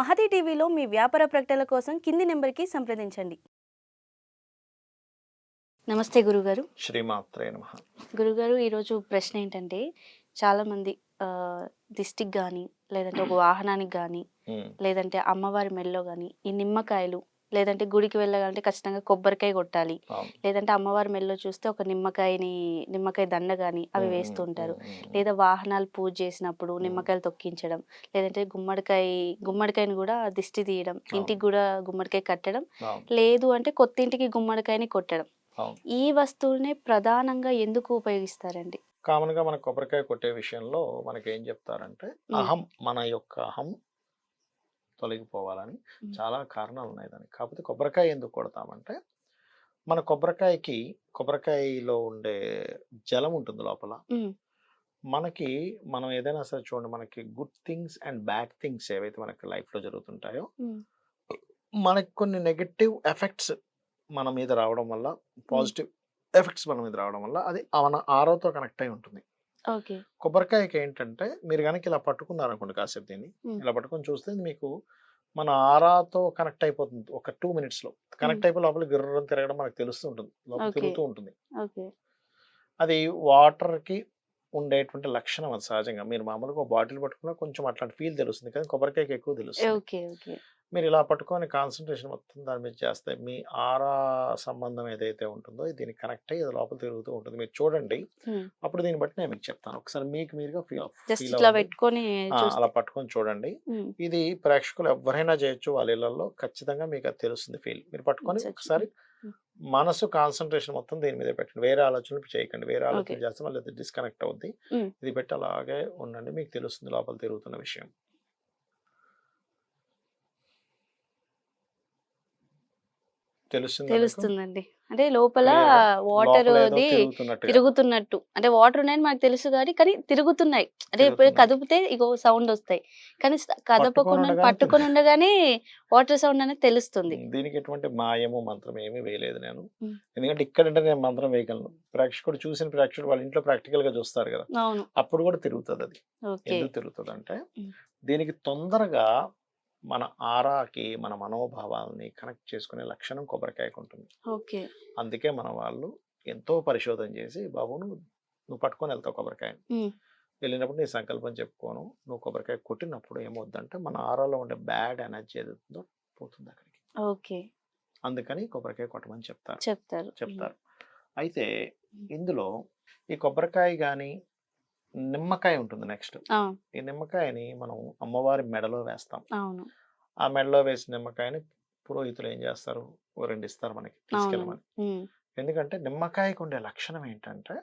మహతి టీవీలో మీ వ్యాపార ప్రకటనల కోసం కింది నెంబర్కి సంప్రదించండి. నమస్తే గురుగారు. శ్రీమాత్రే నమ. గురుగారు ఈరోజు ప్రశ్న ఏంటంటే చాలామంది ఆ, దిష్టికి కానీ లేదంటే ఒక వాహనానికి కానీ లేదంటే అమ్మవారి మెల్లో కానీ ఈ నిమ్మకాయలు లేదంటే గుడికి వెళ్ళాలంటే ఖచ్చితంగా కొబ్బరికాయ కొట్టాలి. లేదంటే అమ్మవారి మెల్లో చూస్తే ఒక నిమ్మకాయని నిమ్మకాయ దండ కానీ అవి వేస్తూ ఉంటారు. లేదా వాహనాలు పూజ చేసినప్పుడు నిమ్మకాయలు తొక్కించడం లేదంటే గుమ్మడికాయ గుమ్మడికాయని కూడా దిష్టి తీయడం ఇంటికి కూడా గుమ్మడికాయ కట్టడం లేదు అంటే కొత్త ఇంటికి గుమ్మడికాయని కొట్టడం. ఈ వస్తువుల్ని ప్రధానంగా ఎందుకు ఉపయోగిస్తారండి? కామన్గా మన కొబ్బరికాయ కొట్టే విషయంలో మనకి ఏం చెప్తారంటే అహం మన యొక్క అహం తొలగిపోవాలని. చాలా కారణాలు ఉన్నాయి దానికి కాకపోతే కొబ్బరికాయ ఎందుకు కొడతామంటే మన కొబ్బరికాయకి కొబ్బరికాయలో ఉండే జలం ఉంటుంది లోపల. మనకి మనం ఏదైనా సరే చూడండి మనకి good things and bad things ఏవైతే మనకి లైఫ్లో జరుగుతుంటాయో. మనకి కొన్ని నెగటివ్ ఎఫెక్ట్స్ మన మీద రావడం వల్ల పాజిటివ్ ఎఫెక్ట్స్ మన మీద రావడం వల్ల అది మన ఆరోతో కనెక్ట్ అయి ఉంటుంది ఓకే కొబ్బరికాయకి ఏంటంటే మీరు కనుక ఇలా పట్టుకున్నారనుకోండి కాసేపు దీన్ని. ఇలా పట్టుకొని చూస్తే మీకు మన ఆరాతో కనెక్ట్ అయిపోతుంది. ఒక టూ మినిట్స్లో కనెక్ట్ అయిపోయి లోపల గిర్రం తిరగడం మనకు తెలుస్తుంటుంది లోపల Okay. తిరుగుతూ ఉంటుంది. అది వాటర్కి ఉండేటువంటి లక్షణం అది సహజంగా. మీరు మామూలుగా బాటిల్ పట్టుకున్నా కొంచెం అట్లాంటి ఫీల్ తెలుస్తుంది కానీ కొబ్బరికాయకి ఎక్కువ తెలుస్తుంది. మీరు ఇలా పట్టుకొని కాన్సన్ట్రేషన్ మొత్తం దాని మీద చేస్తే మీ ఆరా సంబంధం ఏదైతే ఉంటుందో దీనికి కనెక్ట్ అయ్యి లోపల తిరుగుతూ ఉంటుంది. మీరు చూడండి. అప్పుడు దీన్ని బట్టి నేను మీకు చెప్తాను. ఒకసారి మీకు మీరుగా ఫీల్ పెట్టుకొని అలా పట్టుకొని చూడండి. ఇది ప్రేక్షకులు ఎవరైనా చేయొచ్చు. వాళ్ళ ఇళ్ళలో ఖచ్చితంగా మీకు అది తెలుస్తుంది ఫీల్. మీరు పట్టుకొని ఒకసారి. మనసు కాన్సన్ట్రేషన్ మొత్తం దీని మీద పెట్టండి. వేరే ఆలోచనలు చేయకండి. వేరే ఆలోచన. చేస్తే మళ్ళీ డిస్కనెక్ట్ అవుద్ది. ఇది పెట్టి అలాగే ఉండండి. మీకు తెలుస్తుంది లోపల తిరుగుతున్న విషయం. తెలుస్తుందండి. అంటే లోపల వాటర్ అది తిరుగుతున్నట్టు. అంటే వాటర్ ఉన్నాయని మనకు తెలుసు కానీ కానీ తిరుగుతున్నాయి. అంటే ఇప్పుడు. కదిపితే ఇగో సౌండ్ వస్తాయి. కానీ కదపకుండా పట్టుకొని ఉండగానే వాటర్ సౌండ్ అనేది తెలుస్తుంది. దీనికి ఎటువంటి మాయము మంత్రం ఏమీ వేయలేదు నేను. ఎందుకంటే ఇక్కడంటే నేను మంత్రం వేయగలను. ప్రేక్షకుడు చూసిన ప్రేక్షకుడు వాళ్ళ ఇంట్లో ప్రాక్టికల్గా చూస్తారు కదా. అవును. అప్పుడు కూడా తిరుగుతుంది అది. ఎందుకు తిరుగుతుంది అంటే. దీనికి తొందరగా మన ఆరాకి మన మనోభావాలని కనెక్ట్ చేసుకునే లక్షణం కొబ్బరికాయకు ఉంటుంది. ఓకే. అందుకే మన వాళ్ళు ఎంతో పరిశోధన చేసి బాబు నువ్వు నువ్వు పట్టుకొని వెళ్తావు కొబ్బరికాయ మ్మ్. వెళ్ళినప్పుడు నీ సంకల్పం చెప్పుకోను. నువ్వు కొబ్బరికాయ కొట్టినప్పుడు ఏమవుద్దంటే మన ఆరాలో ఉండే బ్యాడ్ ఎనర్జీ ఏదైతుందో పోతుంది అక్కడికి. ఓకే. అందుకని కొబ్బరికాయ కొట్టమని చెప్తారు. చెప్తారు. చెప్తారు. అయితే ఇందులో ఈ కొబ్బరికాయ కానీ నిమ్మకాయ ఉంటుంది నెక్స్ట్. ఈ నిమ్మకాయని మనం అమ్మవారి మెడలో వేస్తాం. ఆ మెడలో వేసిన నిమ్మకాయని పురోహితులు ఏం చేస్తారు? రెండు ఇస్తారు మనకి తీసుకెళ్ళమని. ఎందుకంటే నిమ్మకాయకు ఉండే లక్షణం ఏంటంటే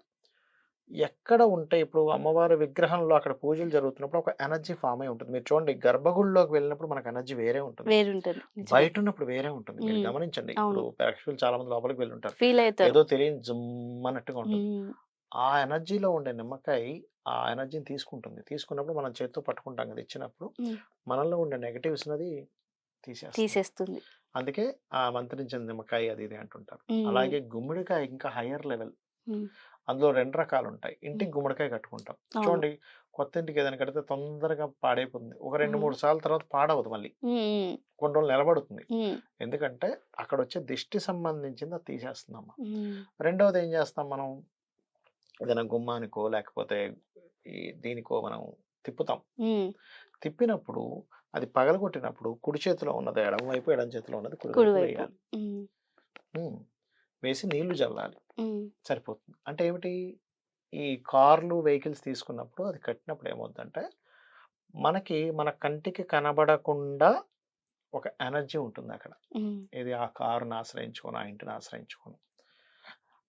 ఎక్కడ ఉంటే ఇప్పుడు అమ్మవారి విగ్రహంలో అక్కడ పూజలు జరుగుతున్నప్పుడు ఒక ఎనర్జీ ఫామ్ అయి ఉంటుంది. మీరు చూడండి గర్భగుడిలోకి వెళ్ళినప్పుడు మనకు ఎనర్జీ వేరే ఉంటుంది. బయట ఉన్నప్పుడు వేరే ఉంటుంది. మీరు. గమనించండి. ఇప్పుడు ప్రేక్షకులు చాలా మంది లోపలికి వెళ్ళి ఉంటారు ఏదో తెలియని జుమ్మన్నట్టుగా ఉంటుంది. ఆ ఎనర్జీలో ఉండే నిమ్మకాయ ఆ ఎనర్జీని తీసుకుంటుంది. తీసుకున్నప్పుడు మనం చేతితో పట్టుకుంటాం కదా ఇచ్చినప్పుడు. మనలో ఉండే నెగటివ్స్ నది తీసేస్తుంది. తీసేస్తుంది. అందుకే ఆ మంత్రించిన నిమ్మకాయ అది ఇది అంటుంటారు. అలాగే గుమ్మడికాయ ఇంకా హయ్యర్ లెవెల్. అందులో రెండు రకాలు ఉంటాయి ఇంటికి గుమ్మడికాయ కట్టుకుంటాం. చూడండి కొత్త ఇంటికి ఏదైనా కడితే తొందరగా పాడైపోతుంది. ఒక రెండు. మూడు సార్లు తర్వాత పాడవదు మళ్ళీ. కొన్ని రోజులు నిలబడుతుంది. ఎందుకంటే అక్కడ వచ్చే దిష్టి సంబంధించింది అది తీసేస్తున్నాం రెండవది ఏం చేస్తాం మనం? ఏదైనా గుమ్మానికో లేకపోతే ఈ దీనికో మనం తిప్పుతాం. తిప్పినప్పుడు అది పగలగొట్టినప్పుడు కుడి చేతిలో ఉన్నది ఎడమ వైపు ఎడమ చేతిలో ఉన్నది కుడి వైపు వేయాలి. వేసి నీళ్ళు చల్లాలి సరిపోతుంది. అంటే ఏమిటి? ఈ కార్లు వెహికల్స్ తీసుకున్నప్పుడు అది కట్టినప్పుడు ఏమవుతుందంటే మనకి మన కంటికి కనబడకుండా ఒక ఎనర్జీ ఉంటుంది అక్కడ. ఇది ఆ కారుని ఆశ్రయించుకొని ఆ ఇంటిని ఆశ్రయించుకొని.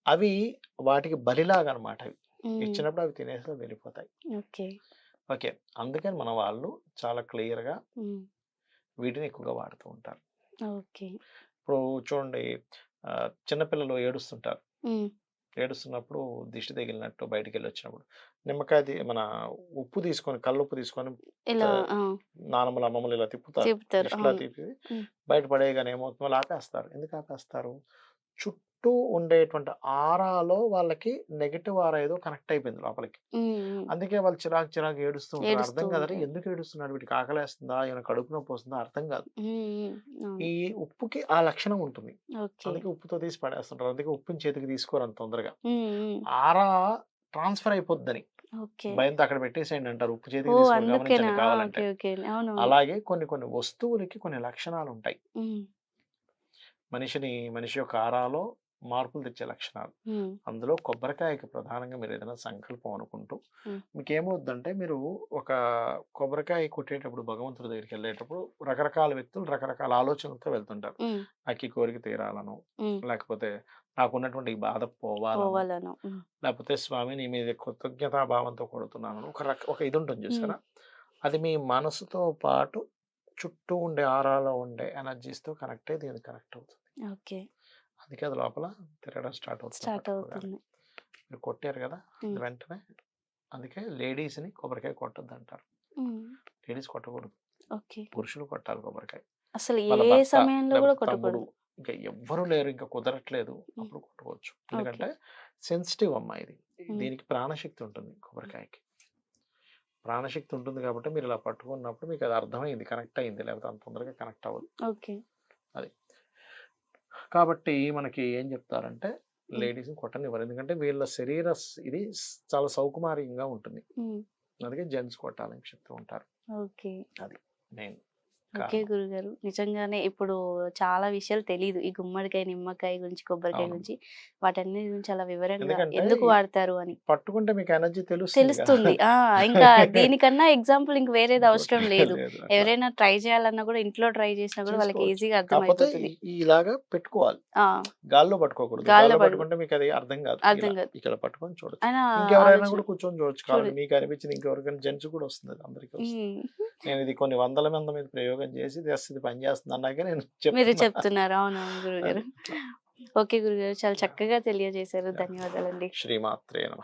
అవి వాటికి బలిలాగా అనమాట అవి ఇచ్చినప్పుడు అవి తినేసి వెళ్ళిపోతాయి. ఓకే. అందుకని మన వాళ్ళు చాలా క్లియర్గా వీటిని ఎక్కువగా వాడుతూ ఉంటారు. ఇప్పుడు చూడండి చిన్నపిల్లలు ఏడుస్తుంటారు. ఏడుస్తున్నప్పుడు దిష్టి తగిలినట్టు బయటికి వెళ్ళి వచ్చినప్పుడు నిమ్మకాయ మన ఉప్పు తీసుకొని కళ్ళు ఉప్పు తీసుకొని ఇలా నానమ్మలు అమ్మమ్మలు ఇలా తిప్పుతారు. అవును. తిప్పి. బయట పడేయగానే ఏమవుతుందో ఆపేస్తారు ఎందుకు ఆపేస్తారు? చుట్టూ ఉండేటువంటి ఆరాలో వాళ్ళకి నెగెటివ్ ఆరా ఏదో కనెక్ట్ అయిపోయింది లోపలికి. అందుకే వాళ్ళు చిరాకు చిరాకు ఏడుస్తూ ఉంటారు. అర్థం ఉంటారు. ఎందుకు ఏడుస్తున్నాడు? వీటికి ఆకలేస్తుందా? ఏమైనా కడుపు నొప్పి వస్తుందా? అర్థం కాదు. ఈ ఉప్పుకి ఆ లక్షణం ఉంటుంది. అందుకే ఉప్పుతో తీసి పడేస్తుంటారు. అందుకే ఉప్పుని చేతికి తీసుకోరు అంత తొందరగా. ఆరా ట్రాన్స్ఫర్ అయిపోద్దని. భయంతో అక్కడ పెట్టేసేయండి అంటారు. ఉప్పు చేతికి గమనించండి కావాలంటే. అలాగే కొన్ని కొన్ని వస్తువులకి కొన్ని లక్షణాలు ఉంటాయి మనిషిని మనిషి యొక్క ఆరాలో మార్పులు తెచ్చే లక్షణాలు. అందులో కొబ్బరికాయకి ప్రధానంగా మీరు ఏదైనా సంకల్పం అనుకుంటూ. మీకు ఏమవుద్దంటే మీరు ఒక కొబ్బరికాయ కొట్టేటప్పుడు భగవంతుడి దగ్గరికి వెళ్ళేటప్పుడు రకరకాల వ్యక్తులు రకరకాల ఆలోచనలతో వెళ్తుంటారు. నాకు ఈ కోరిక తీరాలను. లేకపోతే నాకున్నటువంటి బాధ పోవాలను లేకపోతే స్వామి నీ మీద కృతజ్ఞతా భావంతో కొడుతున్నాను ఒక రక ఒక ఇది ఉంటుంది చూసారా? అది మీ మనసుతో పాటు చుట్టూ ఉండే ఆరాలో ఉండే ఎనర్జీస్తో కనెక్ట్ అయ్యి దీనికి కనెక్ట్ అవుతుంది. ఓకే. అందుకే అది లోపల తిరగడం స్టార్ట్ అవుతుంది స్టార్ట్. అవుతుంది. మీరు కొట్టారు కదా వెంటనే అందుకే లేడీస్ని కొబ్బరికాయ కొట్టద్దు అంటారు లేడీస్ కొట్టకూడదు. ఓకే. పురుషులు కొట్టాలి కొబ్బరికాయ. అసలు ఏ సమయంలో కూడా కొట్టకూడదు. ఇంకా ఎవ్వరు లేరు ఇంకా కుదరట్లేదు. అప్పుడు కొట్టుకోవచ్చు. ఎందుకంటే సెన్సిటివ్ అమ్మా ఇది. దీనికి ప్రాణశక్తి ఉంటుంది కొబ్బరికాయకి. ప్రాణశక్తి ఉంటుంది కాబట్టి మీరు ఇలా పట్టుకున్నప్పుడు మీకు అది అర్థమైంది కనెక్ట్ అయింది లేకపోతే అంత తొందరగా కనెక్ట్ అవ్వదు. ఓకే. కాబట్టి మనకి ఏం చెప్తారంటే లేడీస్ని కొట్టనివ్వరు. ఎందుకంటే వీళ్ళ శరీర ఇది చాలా సౌకుమార్యంగా ఉంటుంది. అందుకే జెంట్స్ కొట్టాలని చెప్తూ ఉంటారు. ఓకే. నేను ఓకే గురుగారు. నిజంగానే ఇప్పుడు చాలా విషయాలు తెలియదు ఈ గుమ్మడికాయ నిమ్మకాయ గురించి కొబ్బరికాయ. గురించి వాటన్ని గురించి అలా వివరంగా ఎందుకు వాడతారు అని. పట్టుకుంటే మీకు ఎనర్జీ తెలుస్తుంది తెలుస్తుంది. ఆ! ఇంకా దీనికన్నా ఎగ్జాంపుల్ ఇంక వేరేది అవసరం లేదు. ఎవరైనా ట్రై చేయాలన్నా కూడా ఇంట్లో ట్రై చేసినా కూడా వాళ్ళకి. ఈజీగా అర్థమైపోతుంది. ఇలాగా పెట్టుకోవాలి. ఆ, గాల్లో పట్టుకోకూడదు. గాల్లో గాల్లో పట్టు- పట్టుకుంటే మీకు అది అర్థం కాదు. అర్థం కాదు. ఇక్కడ పట్టుకొని ఆయన ఇంకెవరైనా కూడా కూర్చొని చూడొచ్చు. చూడు. మీకు అనిపించింది ఇంకెవరికైనా జెంట్స్ కూడా వస్తుంది. అది అందరికీ నేను ఇది కొన్ని వందల మంది మీద ప్రయోగం చేసి ఇది పని చేస్తుంది అన్నాక నేను మీరు చెప్తున్నా. చెప్తున్నారు. అవునవును గురుగారు. ఓకే గురుగారు చాలా చక్కగా తెలియజేశారు. ధన్యవాదాలండి. శ్రీమాత్రే నమ.